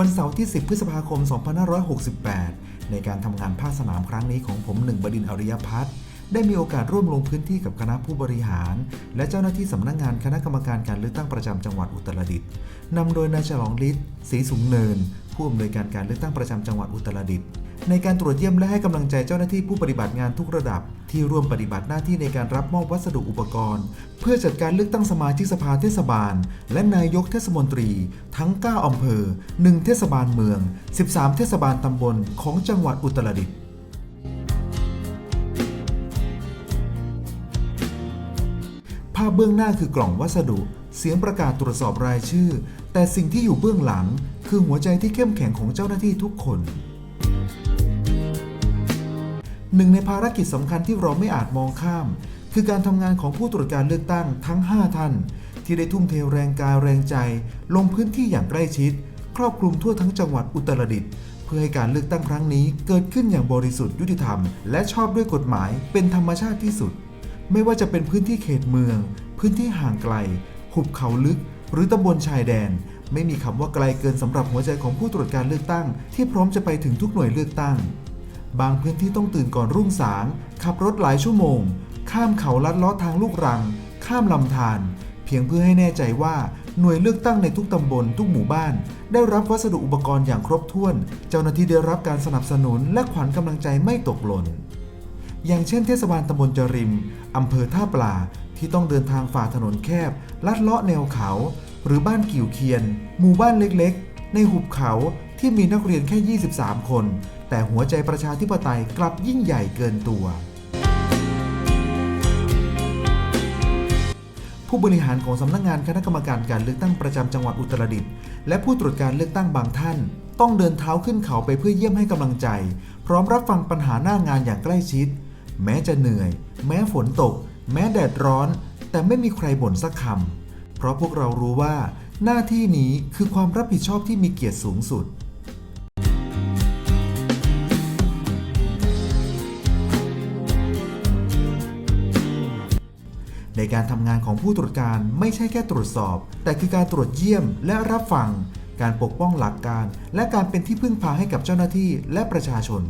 วันเสาร์ที่ 10 พฤษภาคม 2568 ในการทำงานภาคสนามครั้งนี้ของผมหนึ่งบดินทร์อริยพัฒน์ได้มีโอกาสร่วมลงพื้นที่กับคณะผู้บริหาร และเจ้าหน้าที่สำนักงานคณะกรรมการการเลือกตั้งประจำจังหวัดอุตรดิตถ์นำโดยนายฉลองฤทธิ์ศรีสูงเนิน ผู้อำนวยการการเลือกตั้งประจำจังหวัดอุตรดิตถ์ในการตรวจเยี่ยมและให้กำลังใจเจ้าหน้าที่ผู้ปฏิบัติงานทุกระดับ ที่ร่วมปฏิบัติหน้าที่ในการรับมอบวัสดุอุปกรณ์ เพื่อจัดการเลือกตั้งสมาชิกสภาเทศบาล และนายกเทศมนตรี ทั้ง 9 อำเภอ 1 เทศบาลเมือง 13 เทศบาลตำบลของจังหวัดอุตรดิตถ์ภาพเบื้องหน้าคือกล่องวัสดุ เสียงประกาศตรวจสอบรายชื่อ แต่สิ่งที่อยู่เบื้องหลัง คือหัวใจที่เข้มแข็งของเจ้าหน้าที่ทุกคน หนึ่งในภารกิจสำคัญที่เราไม่อาจมองข้าม คือการทำงานของผู้ตรวจการเลือกตั้งทั้ง 5 ท่าน ที่ได้ทุ่มเทแรงกายแรงใจ ลงพื้นที่อย่างใกล้ชิด ครอบคลุมทั่วทั้งจังหวัดอุตรดิตถ์เพื่อให้การเลือกตั้งครั้งนี้เกิดขึ้นอย่างบริสุทธิ์ยุติธรรม และชอบด้วยกฎหมายเป็นธรรมชาติที่สุด ไม่ว่าจะเป็นพื้นที่เขตเมือง พื้นที่ห่างไกล หุบเขาลึก หรือตำบลชายแดนไม่มีคำว่าไกลเกินสำหรับหัวใจของผู้ตรวจการเลือกตั้ง ที่พร้อมจะไปถึงทุกหน่วยเลือกตั้ง บางพื้นที่ต้องตื่นก่อนรุ่งสาง ขับรถหลายชั่วโมง ข้ามเขาลัดเลาะทางลูกรัง ข้ามลำธารเพียงเพื่อให้แน่ใจว่าหน่วยเลือกตั้งในทุกตำบลทุกหมู่บ้าน ได้รับวัสดุอุปกรณ์อย่างครบถ้วน เจ้าหน้าที่ได้รับการสนับสนุนและขวัญกำลังใจไม่ตกหล่นอย่างเช่นเทศบาลตำบลจริม อำเภอท่าปลา ที่ต้องเดินทางฝ่าถนนแคบ ลัดเลาะแนวเขา หรือบ้านกิ่วเคียน หมู่บ้านเล็กๆ ในหุบเขา ที่มีนักเรียนแค่ 23 คน แต่หัวใจประชาธิปไตยกลับยิ่งใหญ่เกินตัว ผู้บริหารของสำนักงานคณะกรรมการการเลือกตั้งประจำจังหวัดอุตรดิตถ์และผู้ตรวจการเลือกตั้งบางท่าน ต้องเดินเท้าขึ้นเขาไปเพื่อเยี่ยมให้กำลังใจ พร้อมรับฟังปัญหาหน้างานอย่างใกล้ชิด แม้จะเหนื่อย แม้ฝนตก แม้แดดร้อน แต่ไม่มีใครบ่นสักคำเพราะพวกเรารู้ว่าหน้าที่นี้คือความรับผิดชอบที่มีเกียรติสูงสุด ในการทำงานของผู้ตรวจการไม่ใช่แค่ตรวจสอบ แต่คือการตรวจเยี่ยมและรับฟัง การปกป้องหลักการ และการเป็นที่พึ่งพาให้กับเจ้าหน้าที่และประชาชน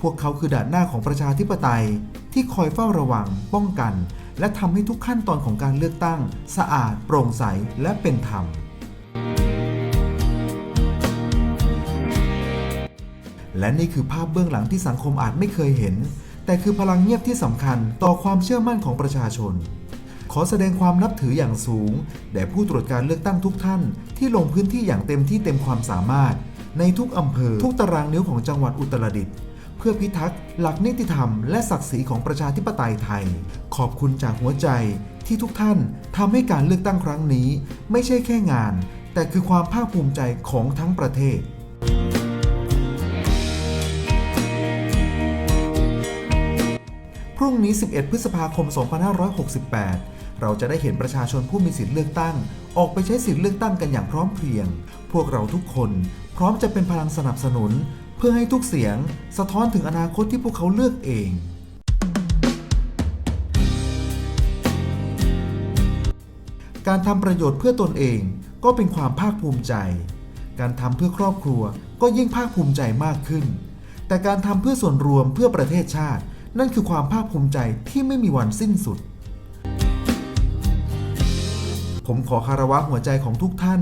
พวกเขาคือด่านหน้าของประชาธิปไตย ที่คอยเฝ้าระวัง ป้องกัน และทำให้ทุกขั้นตอนของการเลือกตั้ง สะอาด โปร่งใสและเป็นธรรมและนี่คือภาพเบื้องหลังที่สังคมอาจไม่เคยเห็น แต่คือพลังเงียบที่สำคัญต่อความเชื่อมั่นของประชาชน อแสดงความนับถืออย่างสูง แด่ผู้ตรวจการเลือกตั้งทุกท่าน ที่ลงพื้นที่อย่างเต็มที่เต็มความสามารถ ในทุกอำเภอ ทุกตารางนิ้วของจังหวัดอุตรดิตถ์เพื่อพิทักษ์หลักนิติธรรมและศักดิ์ศรีของประชาธิปไตยไทย ขอบคุณจากหัวใจที่ทุกท่านทำให้การเลือกตั้งครั้งนี้ ไม่ใช่แค่งาน แต่คือความภาคภูมิใจของทั้งประเทศพรุ่งนี้ 11 พฤษภาคม 2568 เราจะได้เห็นประชาชนผู้มีสิทธิเลือกตั้ง ออกไปใช้สิทธิเลือกตั้งกันอย่างพร้อมเพรียง พวกเราทุกคนพร้อมจะเป็นพลังสนับสนุน เพื่อให้ทุกเสียง สะท้อนถึงอนาคตที่พวกเขาเลือกเองการทำประโยชน์เพื่อตนเองก็เป็นความภาคภูมิใจ การทำเพื่อครอบครัวก็ยิ่งภาคภูมิใจมากขึ้น แต่การทำเพื่อส่วนรวมเพื่อประเทศชาติ นั่นคือความภาคภูมิใจที่ไม่มีวันสิ้นสุด ผมขอคารวะหัวใจของทุกท่าน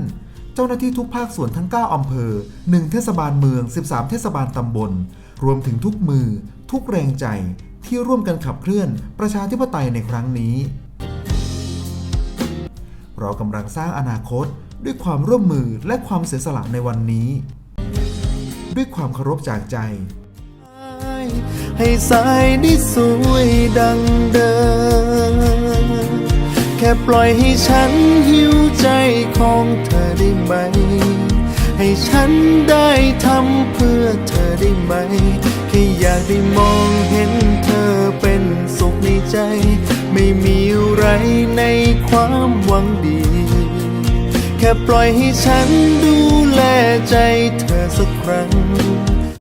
เจ้าหน้าที่ทุกภาคส่วนทั้ง 9 อำเภอ 1 เทศบาลเมือง 13 เทศบาลตำบล รวมถึงทุกมือ ทุกแรงใจที่ร่วมกันขับเคลื่อนประชาธิปไตยในครั้งนี้ เรากำลังสร้างอนาคตด้วยความร่วมมือและความเสียสละในวันนี้ ด้วยความเคารพจากใจให้สายได้สวยดังเดิม ค่ปล่อยให้ฉันหิวใจของเธอได้ไหม ให้ฉันได้ทำเพื่อเธอได้ไหม แค่อยากได้มองเห็นเธอเป็นสุขในใจ ไม่มีอะไรในความหวังดี แค่ปล่อยให้ฉันดูแลใจเธอสักครั้ง